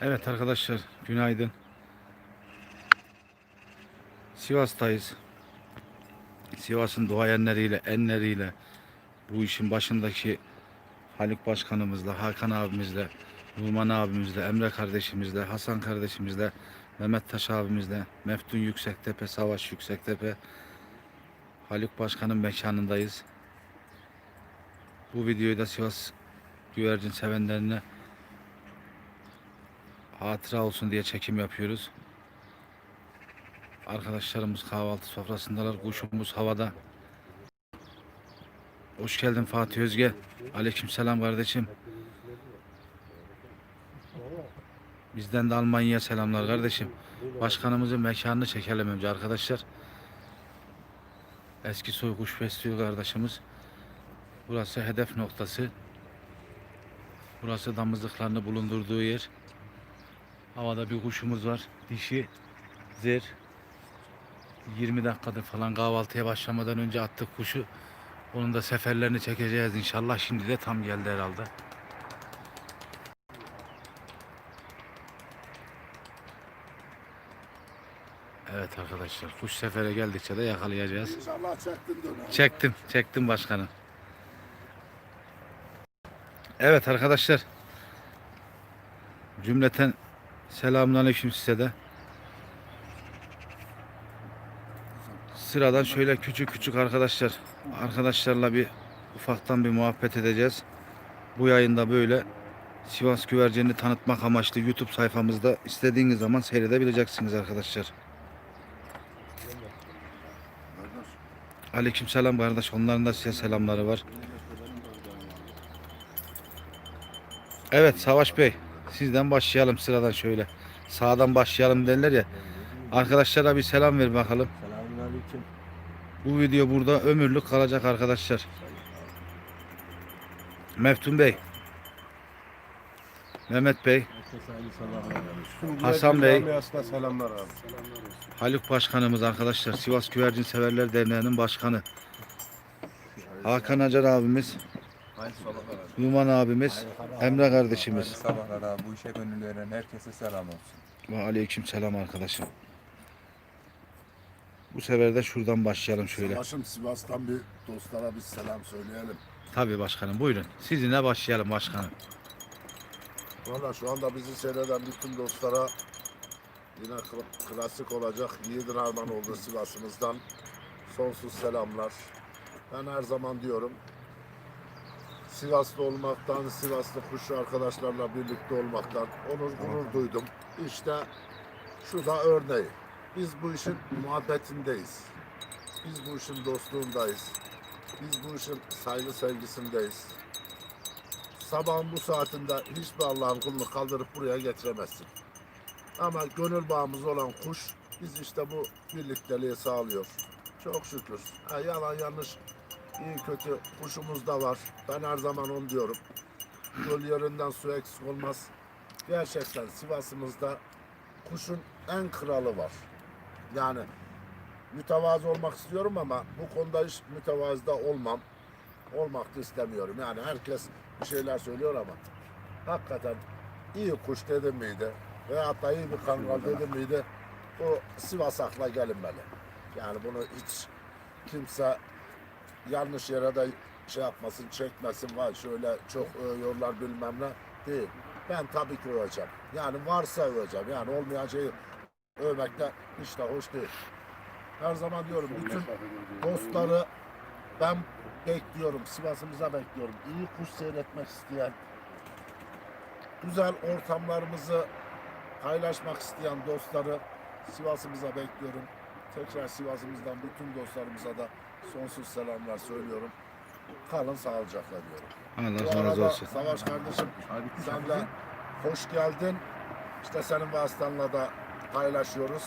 Evet arkadaşlar günaydın. Sivas'tayız. Sivas'ın duayenleriyle, enleriyle bu işin başındaki Haluk Başkanımızla, Hakan abimizle, Numan abimizle, Emre kardeşimizle, Hasan kardeşimizle, Mehmet Taş abimizle, Meftun Yüksektepe, Savaş Yüksektepe, Haluk Başkan'ın mekanındayız. Bu videoyu da Sivas güvercin sevenlerine hatıra olsun diye çekim yapıyoruz. Arkadaşlarımız kahvaltı sofrasındalar. Kuşumuz havada. Hoş geldin Fatih Özge. Aleykümselam kardeşim. Bizden de Almanya'ya selamlar kardeşim. Başkanımızın mekanını çekelim önce arkadaşlar. Eski Soy Kuş Festivali kardeşimiz. Burası hedef noktası. Burası damızlıklarını bulundurduğu yer. Havada bir kuşumuz var. Dişi zer. 20 dakikadır falan kahvaltıya başlamadan önce attık kuşu. Onun da seferlerini çekeceğiz inşallah. Şimdi de tam geldi herhalde. Evet arkadaşlar kuş sefere geldikçe de yakalayacağız. İnşallah çektin döner. Çektim, çektim başkanım. Evet arkadaşlar. Cümleten selamünaleyküm size de. Sıradan şöyle küçük küçük arkadaşlar arkadaşlarla bir ufaktan bir muhabbet edeceğiz. Bu yayında böyle Sivas güvercinini tanıtmak amaçlı YouTube sayfamızda istediğiniz zaman seyredebileceksiniz arkadaşlar. Kardeş, Aleykümselam kardeş. Onların da size selamları var. Evet Savaş Bey. Sizden başlayalım sıradan şöyle. Sağdan başlayalım derler ya. Arkadaşlara bir selam ver bakalım. Selamünaleyküm. Bu video burada ömürlük kalacak arkadaşlar. Meftun Bey. Mehmet Bey. Hasan Bey. selamlar abi. Haluk Başkanımız arkadaşlar. Sivas Güvercin Severler Derneği'nin başkanı. Hakan Acar abimiz. Numan abimiz. Emre kardeşimiz. Sabahlar abi. Bu işe gönül veren herkese selam olsun. Ve aleyküm selam arkadaşım. Bu sefer de şuradan başlayalım şöyle. Savaşım Sivas'tan bir dostlara bir selam söyleyelim. Tabii başkanım buyurun. Sizinle başlayalım başkanım. Valla şu anda bizi seyreden bütün dostlara yine kla- klasik olacak Yiğidin Arman oldu Sivas'ımızdan. Sonsuz selamlar. Ben her zaman diyorum Sivaslı olmaktan, Sivaslı kuşu arkadaşlarla birlikte olmaktan onur gurur duydum. İşte şu da örneği. Biz bu işin muhabbetindeyiz. Biz bu işin dostluğundayız. Biz bu işin saygı sevgisindeyiz. Sabahın bu saatinde hiçbir Allah'ın kulunu kaldırıp buraya getiremezsin. Ama gönül bağımız olan kuş biz işte bu birlikteliği sağlıyor. Çok şükür. Ha, yalan yanlış iyi kötü kuşumuz da var. Ben her zaman onu diyorum. Göl yerinden su eksik olmaz. Gerçekten Sivas'ımızda kuşun en kralı var. Yani mütevazı olmak istiyorum ama bu konuda hiç mütevazı da olmam. Olmak da istemiyorum. Yani herkes bir şeyler söylüyor ama hakikaten iyi kuş dedim miydi veyahut da iyi bir kangal dedim miydi o Sivas akla gelinmeli. Yani bunu hiç kimse yanlış yere de şey yapmasın, çekmesin, var şöyle çok övüyorlar bilmem ne değil. Ben tabii ki öveceğim. Yani varsa öveceğim. Yani olmayan şeyi övmek de hiç de hoş değil. Her zaman diyorum bütün dostları ben bekliyorum. Sivas'ımıza bekliyorum. İyi kuş seyretmek isteyen, güzel ortamlarımızı paylaşmak isteyen dostları Sivas'ımıza bekliyorum. Tekrar Sivas'ımızdan bütün dostlarımıza da sonsuz selamlar söylüyorum. Kalın sağlıcakla diyorum. Bu Allah razı arada olsun. Savaş kardeşim sen de hoş geldin. İşte senin vasıtanla da paylaşıyoruz.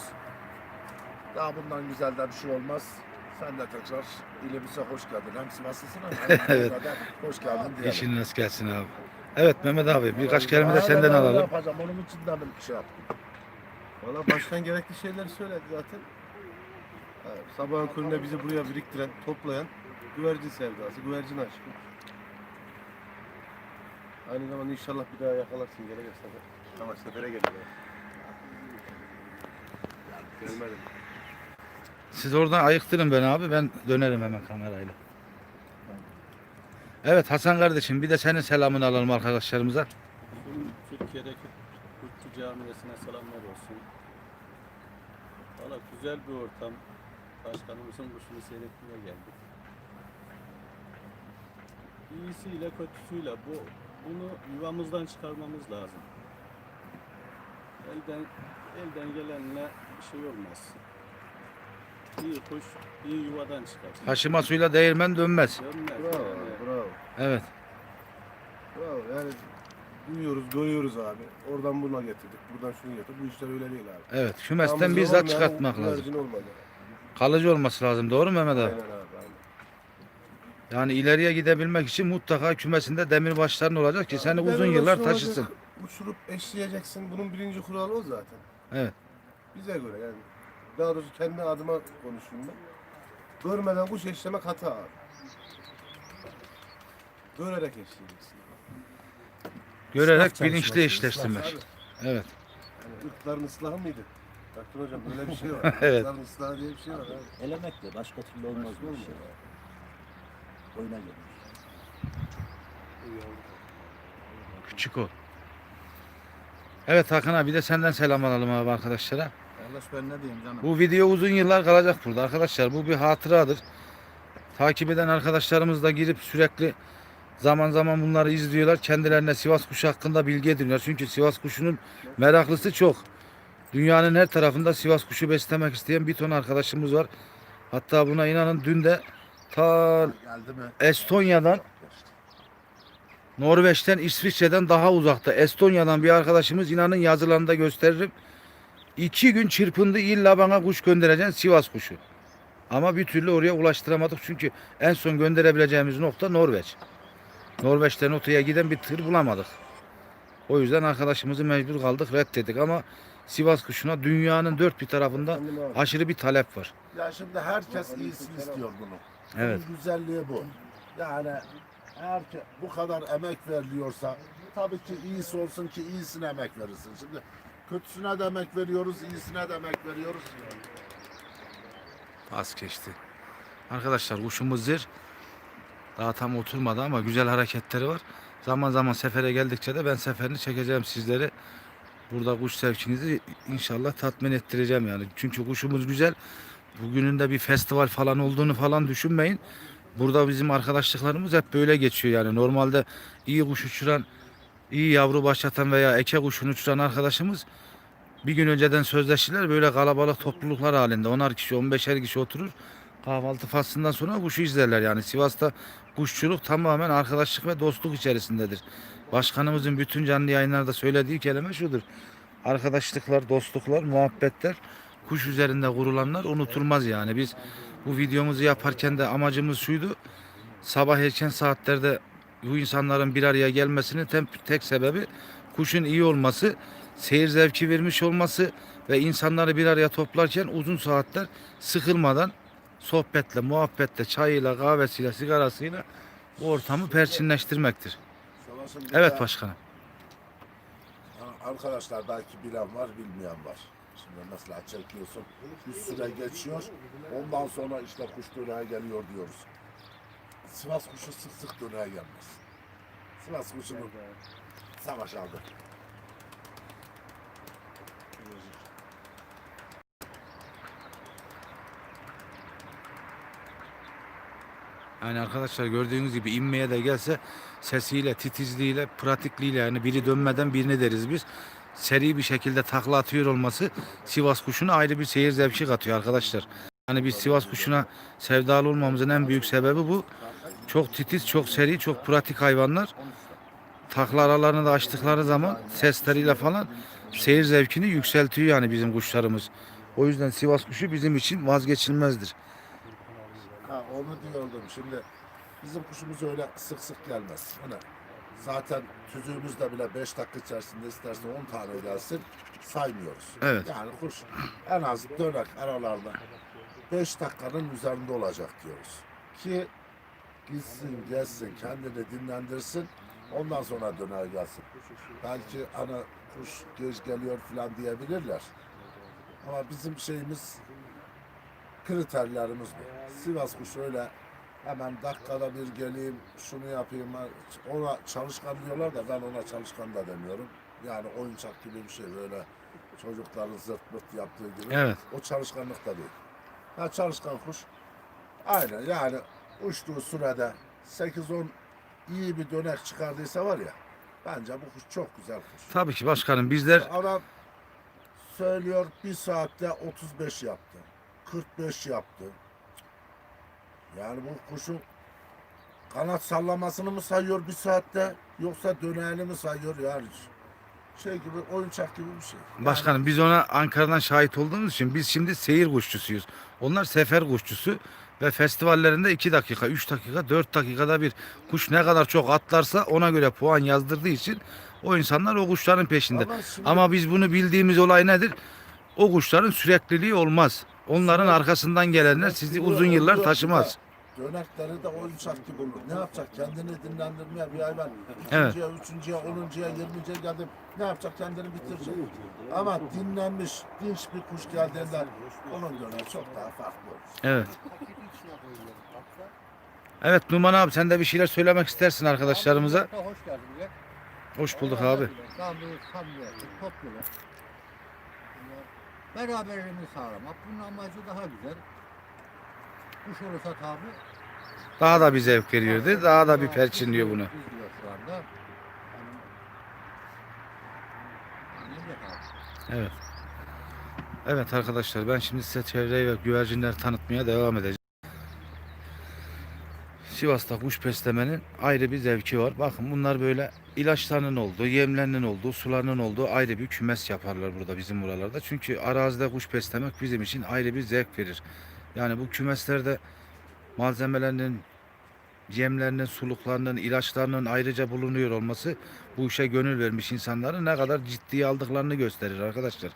Daha bundan güzel de bir şey olmaz. Sen de tekrar ilimize hoş geldin. Hem Sivaslısın hem Evet. hoş geldin diyelim. İşin nasıl gelsin abi. Evet Mehmet abi birkaç kelime de Aynen senden öyle alalım. Yapacağım. Onun için de bir şey yaptım. Valla başkan gerekli şeyleri söyledi zaten. Sabahın köründe bizi buraya biriktiren, toplayan güvercin sevdası, güvercin aşkı. Aynı zamanda inşallah bir daha yakalarsın gelecek sefer. Ama sefere gelir. Gelmedim. Siz oradan ayıktırın beni abi. Ben dönerim hemen kamerayla. Evet Hasan kardeşim bir de senin selamını alalım arkadaşlarımıza. Tüm Türkiye'deki Kurtçu Camii'sine selamlar olsun. Valla güzel bir ortam. Başkanımızın kuşunu seyretmeye geldik. İyisiyle kötüsüyle bu bunu yuvamızdan çıkarmamız lazım. Elden elden gelenle bir şey olmaz. İyi kuş iyi yuvadan çıkar. Taşıma suyla değirmen dönmez. Dönmez Bravo, yani. bravo. Evet. Bravo. Yani duyuyoruz, görüyoruz abi. Oradan buna getirdik, buradan şunu getirdik. Bu işler öyle değil abi. Evet. Kümesten Yalnız bizzat olmayan çıkartmak lazım. güvercin olmadı. Kalıcı olması lazım. Doğru mu Mehmet abi? Aynen abi. Aynen. Yani ileriye gidebilmek için mutlaka kümesinde demir başların olacak ki seni uzun yıllar olacak, taşısın. Uçurup eşleyeceksin. Bunun birinci kuralı o zaten. Evet. Bize göre yani. Daha doğrusu kendi adıma konuşayım ben. Görmeden kuş eşlemek hata abi. Görerek eşleyeceksin. Görerek Islah bilinçli çalışması, eşleştirmek. Abi, Evet. Yani ırkların ıslahı mıydı? Baktın hocam böyle bir şey var. Evet. Irkların ıslahı diye bir şey var abi. Elemekle başka türlü olmaz Başka bu olmaz. işler. Oyuna gelir. Küçük o. Evet Hakan abi bir de senden selam alalım abi arkadaşlara. Kardeş ben ne diyeyim canım? Bu video uzun yıllar kalacak burada arkadaşlar. Bu bir hatıradır. Takip eden arkadaşlarımız da girip sürekli zaman zaman bunları izliyorlar. Kendilerine Sivas kuşu hakkında bilgi ediniyorlar. Çünkü Sivas kuşunun meraklısı çok. Dünyanın her tarafında Sivas kuşu beslemek isteyen bir ton arkadaşımız var. Hatta buna inanın dün de ta? Estonya'dan Norveç'ten İsviçre'den daha uzakta. Estonya'dan bir arkadaşımız inanın yazılarında gösteririm. İki gün çırpındı illa bana kuş göndereceksin Sivas kuşu. Ama bir türlü oraya ulaştıramadık çünkü en son gönderebileceğimiz nokta Norveç. Norveç'ten ortaya giden bir tır bulamadık. O yüzden arkadaşımızı mecbur kaldık reddettik ama Sivas kuşuna dünyanın dört bir tarafında aşırı bir talep var. Ya şimdi herkes iyisini istiyor bunu. Evet. Bunun güzelliği bu. Yani eğer ki bu kadar emek veriliyorsa tabii ki iyisi olsun ki iyisine emek verirsin. Şimdi kötüsüne de emek veriyoruz, iyisine de emek veriyoruz. Az geçti. Arkadaşlar kuşumuz zır. Daha tam oturmadı ama güzel hareketleri var. Zaman zaman sefere geldikçe de ben seferini çekeceğim sizlere. Burada kuş sevkinizi inşallah tatmin ettireceğim yani. Çünkü kuşumuz güzel. Bugünün de bir festival falan olduğunu falan düşünmeyin. Burada bizim arkadaşlıklarımız hep böyle geçiyor yani. Normalde iyi kuş uçuran, iyi yavru başlatan veya eke kuşunu uçuran arkadaşımız bir gün önceden sözleştiler böyle kalabalık topluluklar halinde. 10'ar kişi 15'er kişi oturur. Kahvaltı faslından sonra kuşu izlerler yani. Sivas'ta kuşçuluk tamamen arkadaşlık ve dostluk içerisindedir. Başkanımızın bütün canlı yayınlarda söylediği kelime şudur. Arkadaşlıklar, dostluklar, muhabbetler kuş üzerinde kurulanlar unutulmaz yani. Biz bu videomuzu yaparken de amacımız şuydu. Sabah erken saatlerde bu insanların bir araya gelmesinin tek, tek sebebi kuşun iyi olması, seyir zevki vermiş olması ve insanları bir araya toplarken uzun saatler sıkılmadan sohbetle, muhabbetle, çayıyla, kahvesiyle, sigarasıyla bu ortamı perçinleştirmektir. Savaşın bir Evet başkanım. Arkadaşlar belki bilen var, bilmeyen var. Şimdi mesela çekiyorsun, bir süre geçiyor. Ondan sonra işte kuş döneğe geliyor diyoruz. Sivas kuşu sık sık döneğe gelmez. Sivas kuşunu savaş aldı. Yani arkadaşlar gördüğünüz gibi inmeye de gelse sesiyle, titizliğiyle, pratikliğiyle yani biri dönmeden birini deriz biz. Seri bir şekilde takla atıyor olması Sivas kuşuna ayrı bir seyir zevki katıyor arkadaşlar. Yani biz Sivas kuşuna sevdalı olmamızın en büyük sebebi bu. Çok titiz, çok seri, çok pratik hayvanlar. Takla aralarını da açtıkları zaman sesleriyle falan seyir zevkini yükseltiyor yani bizim kuşlarımız. O yüzden Sivas kuşu bizim için vazgeçilmezdir. Ha onu diyordum şimdi. Bizim kuşumuz öyle sık sık gelmez. Hani zaten tüzüğümüzde bile 5 dakika içerisinde isterse 10 tane gelsin saymıyoruz. Evet. Yani kuş en az dönek aralarda 5 dakikanın üzerinde olacak diyoruz. Ki gitsin, gelsin, kendini dinlendirsin. Ondan sonra döner gelsin. Belki ana kuş geç geliyor falan diyebilirler. Ama bizim şeyimiz kriterlerimiz bu. Sivas kuşu öyle hemen dakikada bir geleyim, şunu yapayım. Ona çalışkan diyorlar da ben ona çalışkan da demiyorum. Yani oyuncak gibi bir şey böyle çocukların zırt pırt yaptığı gibi. Evet. O çalışkanlık da değil. Ha çalışkan kuş aynen yani uçtuğu sürede 8-10 iyi bir dönek çıkardıysa var ya bence bu kuş çok güzel kuş. Tabii ki başkanım bizler Adam söylüyor bir saatte 35 yaptı. 45 yaptı. Yani bu kuşun kanat sallamasını mı sayıyor bir saatte yoksa döneğini mi sayıyor yani şey gibi oyuncak gibi bir şey. Yani Başkanım biz ona Ankara'dan şahit olduğumuz için biz şimdi seyir kuşçusuyuz. Onlar sefer kuşçusu ve festivallerinde 2 dakika, 3 dakika, 4 dakikada bir kuş ne kadar çok atlarsa ona göre puan yazdırdığı için o insanlar o kuşların peşinde. Ama şimdi- Ama biz bunu bildiğimiz olay nedir? O kuşların sürekliliği olmaz. Onların arkasından gelenler sizi uzun yıllar taşımaz. Dönekleri de oyuncak gibi olur. Ne yapacak? Kendini dinlendirmeye bir ay ben. Evet. İkinciye, üçüncüye, onuncuya, yirminciye geldim. Ne yapacak? Kendini bitirecek. Ama dinlenmiş, dinç bir kuş geldiğinde onun döneği çok daha farklı olur. Evet. Evet Numan abi sen de bir şeyler söylemek istersin arkadaşlarımıza. Hoş geldiniz. Hoş bulduk abi. Samimi, samimiyetli, topluluk. Beraberliğini sağlamak. Bunun amacı daha güzel. Kuş olursa tabi. Daha da bir zevk veriyordu. Daha da bir perçinliyor bunu. İzliyor şu anda. Yani, anlayacak abi. Evet. Evet arkadaşlar ben şimdi size çevreyi ve güvercinleri tanıtmaya devam edeceğim. Sivas'ta kuş beslemenin ayrı bir zevki var. Bakın bunlar böyle ilaçlarının olduğu, yemlerinin olduğu, sularının olduğu ayrı bir kümes yaparlar burada bizim buralarda. Çünkü arazide kuş beslemek bizim için ayrı bir zevk verir. Yani bu kümeslerde malzemelerinin, yemlerinin, suluklarının, ilaçlarının ayrıca bulunuyor olması bu işe gönül vermiş insanların ne kadar ciddiye aldıklarını gösterir arkadaşlar.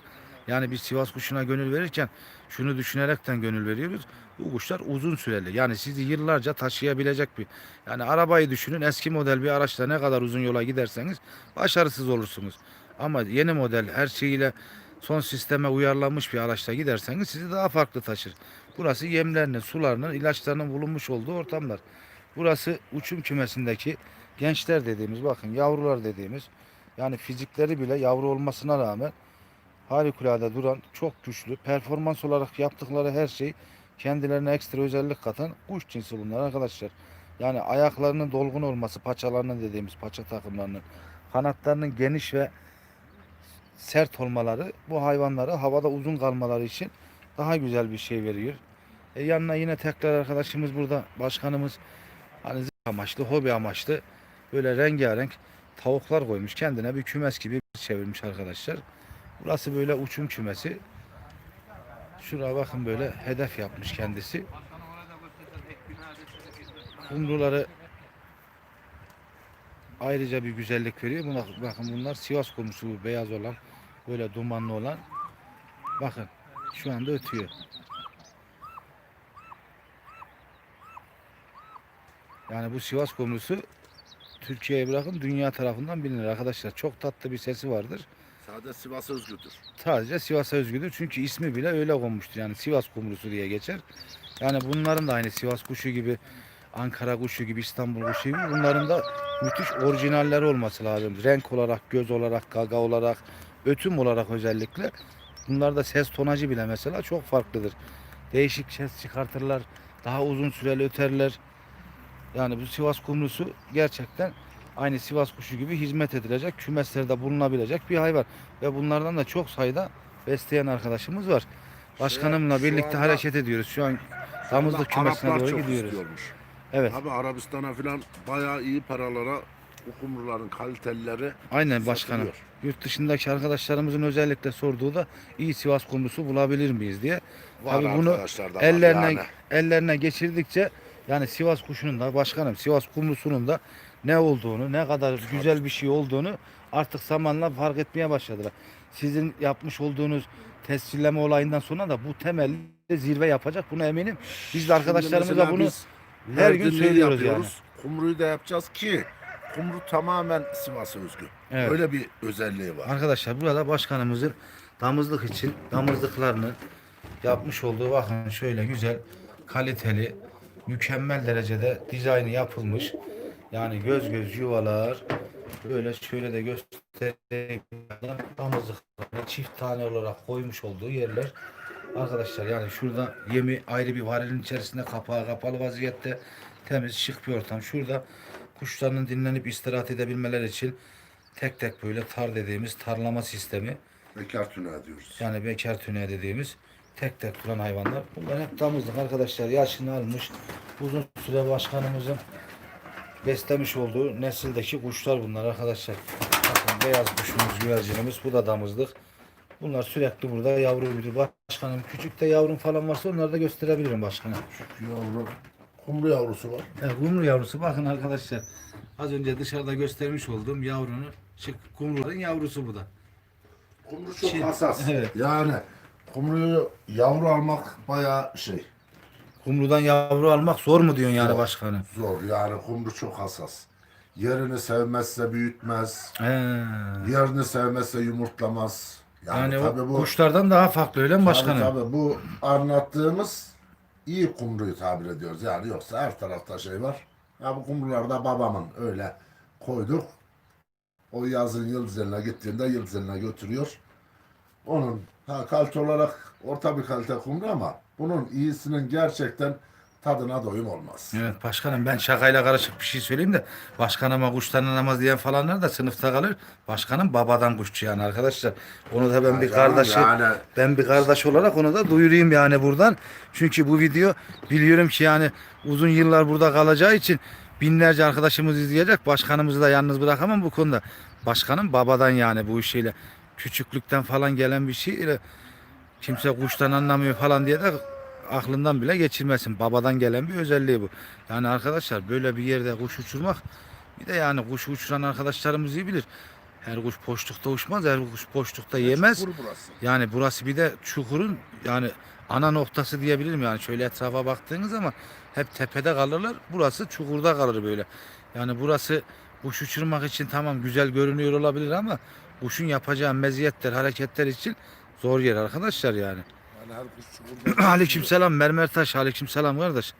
Yani biz Sivas kuşuna gönül verirken şunu düşünerekten gönül veriyoruz. Bu kuşlar uzun süreli. Yani sizi yıllarca taşıyabilecek bir. Yani arabayı düşünün eski model bir araçla ne kadar uzun yola giderseniz başarısız olursunuz. Ama yeni model her şeyiyle son sisteme uyarlanmış bir araçla giderseniz sizi daha farklı taşır. Burası yemlerinin, sularının, ilaçlarının bulunmuş olduğu ortamlar. Burası uçum kümesindeki gençler dediğimiz bakın yavrular dediğimiz yani fizikleri bile yavru olmasına rağmen harikulade duran çok güçlü performans olarak yaptıkları her şey kendilerine ekstra özellik katan kuş cinsi bunlar arkadaşlar. Yani ayaklarının dolgun olması paçalarının dediğimiz paça takımlarının kanatlarının geniş ve sert olmaları bu hayvanları havada uzun kalmaları için daha güzel bir şey veriyor. E yanına yine tekrar arkadaşımız burada başkanımız hani amaçlı, hobi amaçlı böyle rengarenk tavuklar koymuş. Kendine bir kümes gibi çevirmiş arkadaşlar. Burası böyle uçum kümesi. Şuraya bakın böyle hedef yapmış kendisi. Kumruları ayrıca bir güzellik veriyor. Buna, bakın bunlar Sivas kumrusu beyaz olan böyle dumanlı olan. Bakın şu anda ötüyor. Yani bu Sivas kumrusu Türkiye'ye bırakın dünya tarafından bilinir arkadaşlar. Çok tatlı bir sesi vardır. Sadece Sivas özgüdür. Sadece Sivas'a özgüdür. Çünkü ismi bile öyle konmuştur. Yani Sivas kumrusu diye geçer. Yani bunların da aynı Sivas kuşu gibi, Ankara kuşu gibi, İstanbul kuşu gibi bunların da müthiş orijinalleri olması lazım. Renk olarak, göz olarak, gaga olarak, ötüm olarak özellikle. Bunlarda ses tonajı bile mesela çok farklıdır. Değişik ses çıkartırlar. Daha uzun süreli öterler. Yani bu Sivas kumrusu gerçekten aynı Sivas kuşu gibi hizmet edilecek, kümeslerde bulunabilecek bir hayvan. Ve bunlardan da çok sayıda besleyen arkadaşımız var. Başkanımla şu birlikte anda- hareket ediyoruz. Şu an damızlık kümesine Araplar doğru çok gidiyoruz. istiyormuş. Evet. Tabi Arabistan'a falan bayağı iyi paralara bu kumruların kalitelileri Aynen başkanım. satılıyor. Yurt dışındaki arkadaşlarımızın özellikle sorduğu da iyi Sivas kumrusu bulabilir miyiz diye. Var Tabii bunu ellerine yani. ellerine geçirdikçe yani Sivas kuşunun da başkanım Sivas kumrusunun da ne olduğunu, ne kadar güzel bir şey olduğunu artık zamanla fark etmeye başladılar. Sizin yapmış olduğunuz tescilleme olayından sonra da bu temelde zirve yapacak. Buna eminim. Biz de arkadaşlarımıza bunu her gün söylüyoruz yapıyoruz. Kumruyu da yapacağız ki kumru tamamen Sivas'a özgü. Evet. Öyle bir özelliği var. Arkadaşlar burada başkanımızın damızlık için damızlıklarını yapmış olduğu bakın şöyle güzel kaliteli mükemmel derecede dizaynı yapılmış. Yani göz göz yuvalar böyle şöyle de göstereyim. Damızlıklarını çift tane olarak koymuş olduğu yerler. Arkadaşlar yani şurada yemi ayrı bir varilin içerisinde kapağı kapalı vaziyette temiz şık bir ortam. Şurada kuşların dinlenip istirahat edebilmeleri için tek tek böyle tar dediğimiz tarlama sistemi Bekar tüneği diyoruz. yani bekar tüneği dediğimiz tek tek duran hayvanlar. Bunlar hep damızlık arkadaşlar. Yaşını almış. Uzun süre başkanımızın beslemiş olduğu nesildeki kuşlar bunlar arkadaşlar. Bakın beyaz kuşumuz, güvercinimiz. Bu da damızlık. Bunlar sürekli burada yavru bir başkanım. Küçük de yavrum falan varsa onları da gösterebilirim başkanım. Yavru, kumru yavrusu var. Evet, kumru yavrusu bakın arkadaşlar. Az önce dışarıda göstermiş olduğum yavrunu çık kumruların yavrusu bu da. Kumru çok Çin. hassas. Evet. Yani kumruyu yavru almak bayağı şey Kumrudan yavru almak zor mu diyorsun yani Zor. başkanım? zor. Yani kumru çok hassas. Yerini sevmezse büyütmez. He. Yerini sevmezse yumurtlamaz. Yani, Yani tabii o bu kuşlardan daha farklı öyle mi tabii, başkanım? tabii bu anlattığımız iyi kumruyu tabir ediyoruz. Yani yoksa her tarafta şey var. Ya bu kumrular da babamın öyle koyduk. O yazın yıldızlarına gittiğinde yıldızlarına götürüyor. Onun ha, kalite olarak orta bir kalite kumru ama bunun iyisinin gerçekten tadına doyum olmaz. Evet başkanım ben şakayla karışık bir şey söyleyeyim de başkanıma kuş tanınamaz diyen falanlar da sınıfta kalır. Başkanım babadan kuşçu yani arkadaşlar. Onu da ben bir Ya canım, kardeşi yani ben bir kardeş olarak onu da duyurayım yani buradan. Çünkü bu video biliyorum ki yani uzun yıllar burada kalacağı için binlerce arkadaşımız izleyecek. Başkanımızı da yalnız bırakamam bu konuda. Başkanım babadan yani bu işiyle küçüklükten falan gelen bir şeyle kimse kuştan anlamıyor falan diye de aklından bile geçirmesin. Babadan gelen bir özelliği bu. Yani arkadaşlar böyle bir yerde kuş uçurmak bir de yani kuş uçuran arkadaşlarımız iyi bilir. Her kuş poşlukta uçmaz, her kuş poşlukta yemez. çukur burası. Yani burası bir de çukurun yani ana noktası diyebilirim yani şöyle etrafa baktığınız zaman hep tepede kalırlar. Burası çukurda kalır böyle. Yani burası kuş uçurmak için tamam güzel görünüyor olabilir ama kuşun yapacağı meziyetler, hareketler için zor yer arkadaşlar yani. Yani her kuş çukurda. Aleykümselam Mermertaş. Aleykümselam kardeş.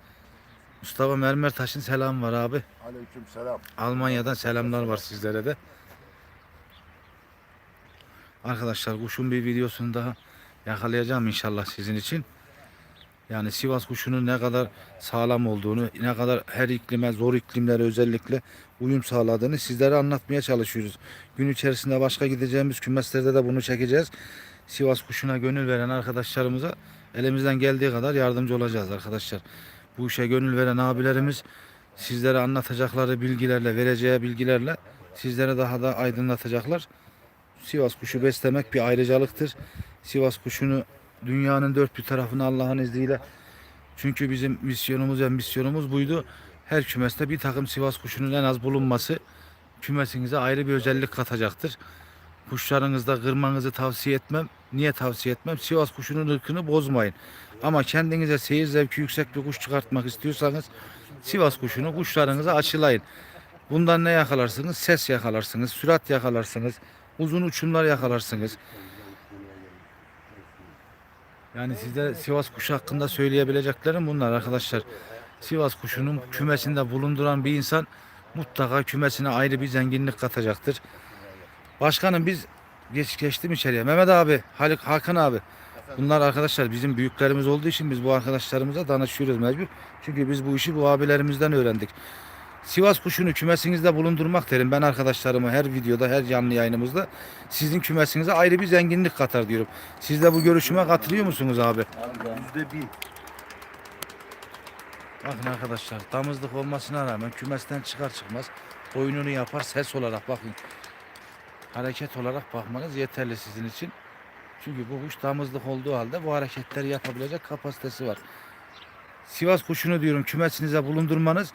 Mustafa Mermertaş'ın selamı var abi. Aleykümselam. Almanya'dan selamlar var sizlere de. Arkadaşlar kuşun bir videosunu daha yakalayacağım inşallah sizin için. Yani Sivas kuşunun ne kadar sağlam olduğunu, ne kadar her iklime, zor iklimlere özellikle uyum sağladığını sizlere anlatmaya çalışıyoruz. Gün içerisinde başka gideceğimiz kümeslerde de bunu çekeceğiz. Sivas kuşuna gönül veren arkadaşlarımıza elimizden geldiği kadar yardımcı olacağız arkadaşlar. Bu işe gönül veren abilerimiz sizlere anlatacakları bilgilerle, vereceği bilgilerle sizlere daha da aydınlatacaklar. Sivas kuşu beslemek bir ayrıcalıktır. Sivas kuşunu dünyanın dört bir tarafına Allah'ın izniyle çünkü bizim misyonumuz ve misyonumuz buydu. Her kümeste bir takım Sivas kuşunun en az bulunması kümesinize ayrı bir özellik katacaktır. Kuşlarınızda kırmanızı tavsiye etmem. Niye tavsiye etmem? Sivas kuşunun ırkını bozmayın. Ama kendinize seyir zevki yüksek bir kuş çıkartmak istiyorsanız Sivas kuşunu kuşlarınıza aşılayın. Bundan ne yakalarsınız? Ses yakalarsınız, sürat yakalarsınız, uzun uçumlar yakalarsınız. Yani size Sivas kuşu hakkında söyleyebileceklerim bunlar arkadaşlar. Sivas kuşunun kümesinde bulunduran bir insan mutlaka kümesine ayrı bir zenginlik katacaktır. Başkanım biz geç geçtim içeriye. Mehmet abi, Halik Hakan abi. Bunlar arkadaşlar bizim büyüklerimiz olduğu için biz bu arkadaşlarımıza danışıyoruz mecbur. Çünkü biz bu işi bu abilerimizden öğrendik. Sivas kuşunu kümesinizde bulundurmak derim ben arkadaşlarıma her videoda her canlı yayınımızda sizin kümesinize ayrı bir zenginlik katar diyorum. Siz de bu görüşüme katılıyor musunuz abi? Yüzde bin. Bakın arkadaşlar damızlık olmasına rağmen kümesten çıkar çıkmaz oyununu yapar ses olarak bakın. Hareket olarak bakmanız yeterli sizin için. Çünkü bu kuş damızlık olduğu halde bu hareketleri yapabilecek kapasitesi var. Sivas kuşunu diyorum kümesinize bulundurmanız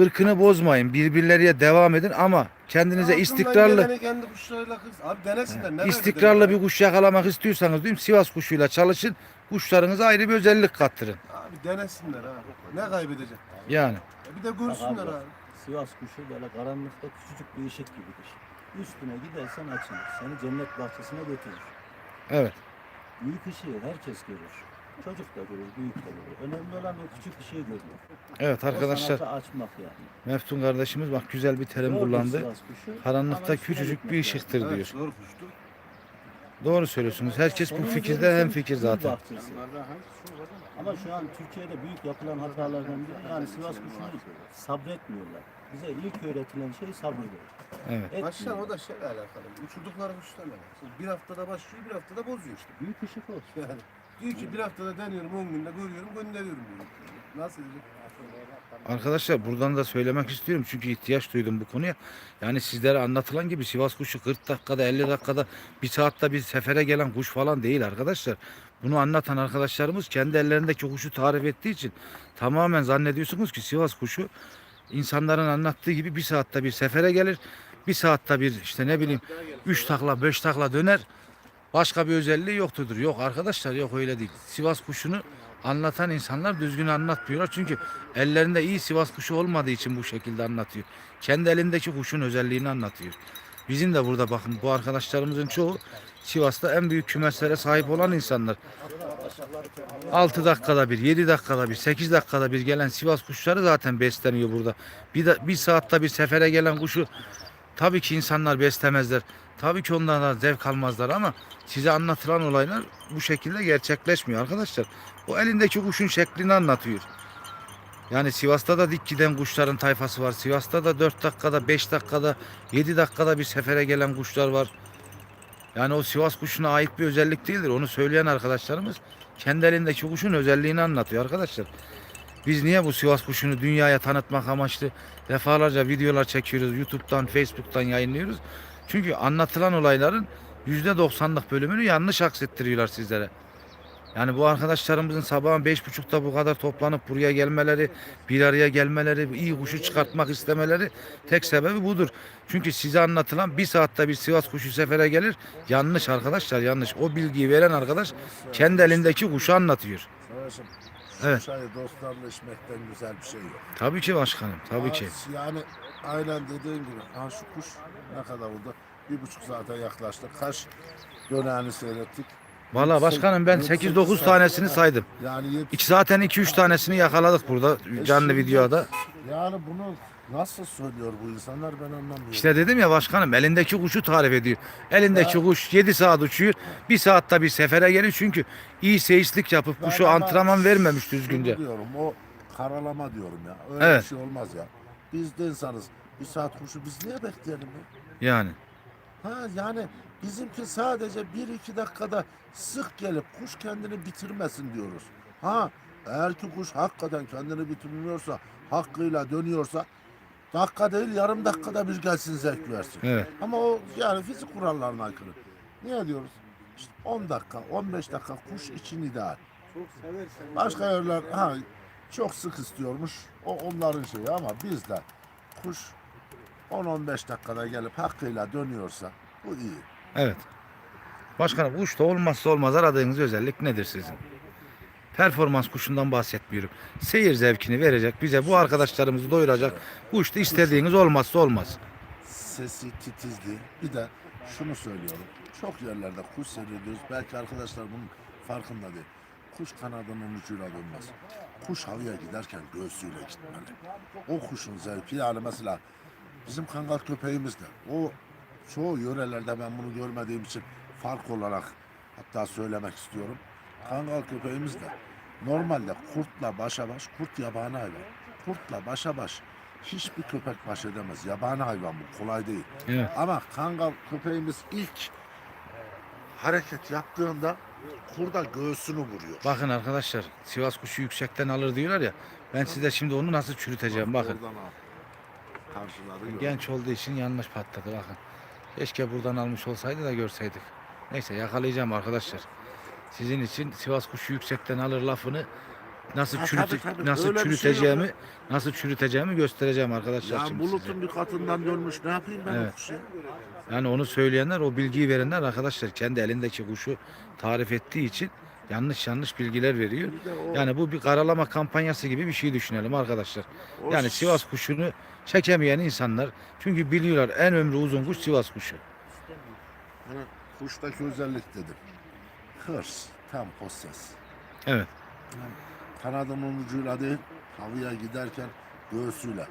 ırkını bozmayın. Birbirleriye devam edin ama kendinize Aklımdan istikrarlı kendi kuşlarıyla kız. Abi denesinler. Ne istikrarlı kaybeder bir kuş yakalamak istiyorsanız diyorum Sivas kuşuyla çalışın. Kuşlarınıza ayrı bir özellik kattırın. Abi denesinler abi. Ne kaybedecek? Yani. Ya Bir de görsünler abi. Sivas kuşu böyle karanlıkta küçücük bir ışık gibidir. Üstüne gidersen açılır. Seni cennet bahçesine götürür. Evet. Büyük ışığı herkes görür. Çocuk da görür, büyük de görür. Önemli olan o küçük ışığı görmek. Evet O arkadaşlar sanatı açmak yani. Meftun kardeşimiz bak güzel bir terim bir kullandı. Kuşu, Karanlıkta küçücük bir ışıktır diyor. zor kuştu. Doğru söylüyorsunuz. Herkes bu fikirde hem fikir zaten. Ama şu an Türkiye'de büyük yapılan hatalardan biri yani Sivas kuşunu sabretmiyorlar. Bize ilk öğretilen şey sabırdır. Evet. Başlar o da şeyle alakalı. Uçurdukları kuşlarla. Bir haftada başlıyor, bir haftada bozuyor işte. Büyük ışık o. Yani diyor ki bir haftada deniyorum, 10 günde görüyorum, gönderiyorum diyor. Nasıl edecek? Arkadaşlar buradan da söylemek istiyorum çünkü ihtiyaç duydum bu konuya. Yani sizlere anlatılan gibi Sivas kuşu 40 dakikada 50 dakikada bir saatte bir sefere gelen kuş falan değil arkadaşlar. Bunu anlatan arkadaşlarımız kendi ellerindeki kuşu tarif ettiği için tamamen zannediyorsunuz ki Sivas kuşu insanların anlattığı gibi bir saatte bir sefere gelir. Bir saatte bir işte ne bileyim 3 takla 5 takla döner. Başka bir özelliği yoktudur. Yok arkadaşlar yok öyle değil. Sivas kuşunu anlatan insanlar düzgün anlatmıyorlar. Çünkü ellerinde iyi Sivas kuşu olmadığı için bu şekilde anlatıyor. Kendi elindeki kuşun özelliğini anlatıyor. Bizim de burada bakın bu arkadaşlarımızın çoğu Sivas'ta en büyük kümeslere sahip olan insanlar. 6 dakikada bir, 7 dakikada bir, 8 dakikada bir gelen Sivas kuşları zaten besleniyor burada. Bir, de, bir saatte bir sefere gelen kuşu tabii ki insanlar beslemezler. Tabii ki ondan zevk almazlar ama size anlatılan olaylar bu şekilde gerçekleşmiyor arkadaşlar. O elindeki kuşun şeklini anlatıyor. Yani Sivas'ta da dik giden kuşların tayfası var. Sivas'ta da 4 dakikada, 5 dakikada, 7 dakikada bir sefere gelen kuşlar var. Yani o Sivas kuşuna ait bir özellik değildir. Onu söyleyen arkadaşlarımız kendi elindeki kuşun özelliğini anlatıyor arkadaşlar. Biz niye bu Sivas kuşunu dünyaya tanıtmak amaçlı defalarca videolar çekiyoruz. YouTube'dan, Facebook'tan yayınlıyoruz. Çünkü anlatılan olayların %90'lık bölümünü yanlış aksettiriyorlar sizlere. Yani bu arkadaşlarımızın sabahın beş buçukta bu kadar toplanıp buraya gelmeleri, bir araya gelmeleri, iyi kuşu çıkartmak istemeleri tek sebebi budur. Çünkü size anlatılan bir saatte bir Sivas kuşu sefere gelir. Yanlış arkadaşlar yanlış. O bilgiyi veren arkadaş kendi elindeki kuşu anlatıyor. Evet. içmekten güzel bir şey yok. Tabii ki başkanım tabii ki. Yani aynen dediğin gibi. Ha şu kuş ne kadar oldu? Bir buçuk saate yaklaştık. Kaç döneğini seyrettik. Valla başkanım ben 8-9 tanesini saydım. Yani yet- İki, zaten 2-3 tanesini yakaladık burada canlı videoda. yani bunu nasıl söylüyor bu insanlar ben anlamıyorum. İşte dedim ya başkanım elindeki kuşu tarif ediyor. Elindeki kuş 7 saat uçuyor. Bir saatte bir sefere geliyor çünkü iyi seyislik yapıp Ben kuşu ama antrenman vermemiş şunu düzgünce. diyorum o karalama diyorum ya. Öyle Evet. bir şey olmaz ya. Biz de insanız. Bir saat kuşu biz niye bekleyelim ya? Yani Ha yani bizimki sadece bir iki dakikada sık gelip kuş kendini bitirmesin diyoruz. Ha eğer ki kuş hakikaten kendini bitirmiyorsa, hakkıyla dönüyorsa dakika değil yarım dakikada bir gelsin zevk versin. evet. Ama o yani fizik kurallarına aykırı. Niye diyoruz? İşte 10 dakika, 15 dakika kuş için ideal. Çok seversen. Başka yerler ha çok sık istiyormuş. O onların şeyi ama bizde kuş 10-15 dakikada gelip hakkıyla dönüyorsa bu iyi. Evet. Başkanım kuşta olmazsa olmaz aradığınız özellik nedir sizin? Performans kuşundan bahsetmiyorum. Seyir zevkini verecek, bize bu arkadaşlarımızı doyuracak. Kuşta istediğiniz olmazsa olmaz. Sesi, titizliği. Bir de şunu söylüyorum. Çok yerlerde kuş seyrediyoruz. Belki arkadaşlar bunun farkında değil. Kuş kanadının ucuyla dönmez. Kuş havaya giderken göğsüyle gitmeli. O kuşun zevki yani mesela bizim kangal köpeğimiz de o çoğu yörelerde ben bunu görmediğim için fark olarak hatta söylemek istiyorum. Kangal köpeğimiz de normalde kurtla başa baş, kurt yabani hayvan. Kurtla başa baş hiçbir köpek baş edemez. Yabani hayvan bu kolay değil. Evet. Ama kangal köpeğimiz ilk hareket yaptığında kurda göğsünü vuruyor. Bakın arkadaşlar Sivas kuşu yüksekten alır diyorlar ya. Ben size şimdi onu nasıl çürüteceğim bakın. Oradan al. Karşıladı gör. Genç olduğu için yanlış patladı bakın. Keşke buradan almış olsaydı da görseydik. Neyse yakalayacağım arkadaşlar. Sizin için Sivas kuşu yüksekten alır lafını nasıl Ha, çürüte, tabii, tabii. nasıl Öyle bir şey çürüteceğimi yok nasıl çürüteceğimi göstereceğim arkadaşlar Ya şimdi size. bulutun bir katından dönmüş ne yapayım ben Evet. o kuşu? Yani onu söyleyenler, o bilgiyi verenler arkadaşlar kendi elindeki kuşu tarif ettiği için yanlış yanlış bilgiler veriyor. Bir de o- Yani bu bir karalama kampanyası gibi bir şey düşünelim arkadaşlar. o Yani Sivas kuşunu çekemeyen insanlar çünkü biliyorlar en ömrü uzun kuş Sivas kuşu. Hani kuştaki özellik dedim. Hırs, tempo, ses. Evet. Kanadının ucuyla değil, havaya giderken göğsüyle.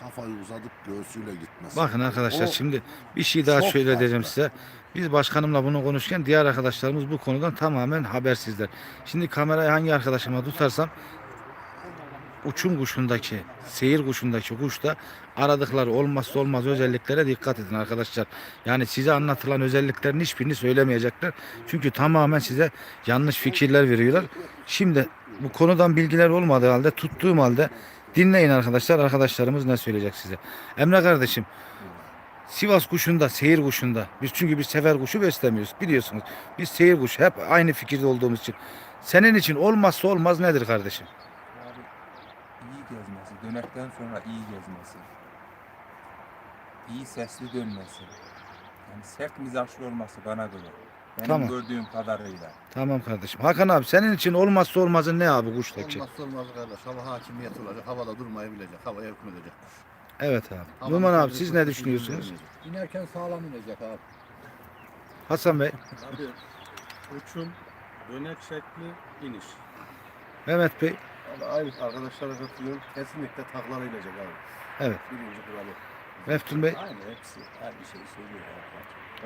Kafayı uzatıp göğsüyle gitmesi. Bakın arkadaşlar O şimdi bir şey daha şöyle diyeceğim farklı. size. Biz başkanımla bunu konuşurken diğer arkadaşlarımız bu konudan tamamen habersizler. Şimdi kamerayı hangi arkadaşıma tutarsam uçum kuşundaki, seyir kuşundaki kuşta aradıkları olmazsa olmaz özelliklere dikkat edin arkadaşlar. Yani size anlatılan özelliklerin hiçbirini söylemeyecekler. Çünkü tamamen size yanlış fikirler veriyorlar. Şimdi bu konudan bilgiler olmadığı halde tuttuğum halde dinleyin arkadaşlar. Arkadaşlarımız ne söyleyecek size. Emre kardeşim Sivas kuşunda, seyir kuşunda. Biz çünkü biz sefer kuşu beslemiyoruz biliyorsunuz. Biz seyir kuşu hep aynı fikirde olduğumuz için. Senin için olmazsa olmaz nedir kardeşim? Abi iyi gezmesi, dönekten sonra iyi gezmesi. İyi sesli dönmesi. Yani sert mizaçlı olması bana göre. Benim Tamam. gördüğüm kadarıyla. Tamam kardeşim. Hakan abi senin için olmazsa olmazın ne abi kuştaki? Olmazsa olmaz kardeş. Hava hakimiyet olacak. Havada durmayı bilecek. Havaya hükmedecek. Evet abi. Havanın Numan abi siz ne düşünüyorsunuz? bilmeyecek. İnerken sağlam inecek abi. Hasan Bey, Abi uçum, dönek şekli, iniş. Mehmet Bey. Abi aynı arkadaşlara katılıyorum. Kesinlikle taklara inecek abi. Evet. Birinci kuralı. Meftun Bey, Aynı hepsi her bir şey söylüyor.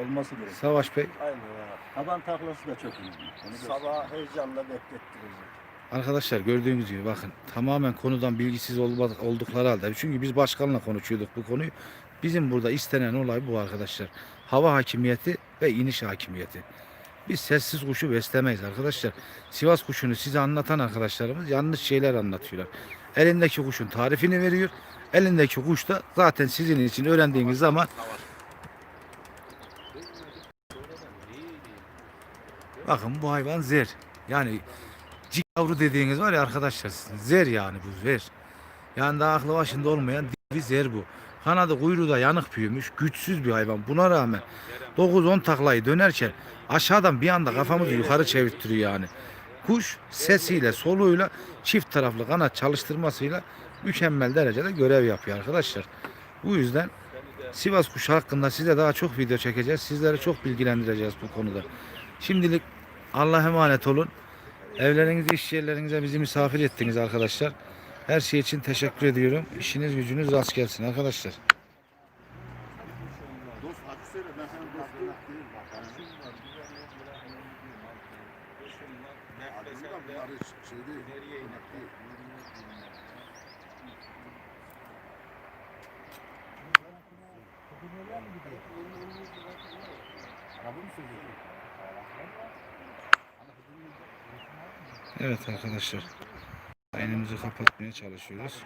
Olması gerekiyor. Savaş Bey. Aynen ya. Taban taklası da çok önemli. Onu Sabah heyecanla beklettirecek. Arkadaşlar gördüğünüz gibi bakın tamamen konudan bilgisiz olma- oldukları halde. Çünkü biz başkanla konuşuyorduk bu konuyu. Bizim burada istenen olay bu arkadaşlar. Hava hakimiyeti ve iniş hakimiyeti. Biz sessiz kuşu beslemeyiz arkadaşlar. Sivas kuşunu size anlatan arkadaşlarımız yanlış şeyler anlatıyorlar. Elindeki kuşun tarifini veriyor. Elindeki kuş da zaten sizin için öğrendiğiniz zaman Bakın bu hayvan zer. Yani cik yavru dediğiniz var ya arkadaşlar zer yani bu zer. Yani daha aklı başında olmayan bir zer bu. Kanadı kuyruğu da yanık büyümüş. Güçsüz bir hayvan. Buna rağmen 9-10 taklayı dönerken aşağıdan bir anda kafamızı yukarı çevirttiriyor yani. Kuş sesiyle soluğuyla çift taraflı kanat çalıştırmasıyla mükemmel derecede görev yapıyor arkadaşlar. Bu yüzden Sivas kuşu hakkında size daha çok video çekeceğiz. Sizleri çok bilgilendireceğiz bu konuda. Şimdilik Allah'a emanet olun. Evlerinize, iş yerlerinize bizi misafir ettiniz arkadaşlar. Her şey için teşekkür ediyorum. İşiniz gücünüz rast gelsin arkadaşlar. Açık söyle ben senin dostun değil bak. Adını da bunlar hiç şey değil. örnek değil. Evet arkadaşlar. Aynımızı kapatmaya çalışıyoruz.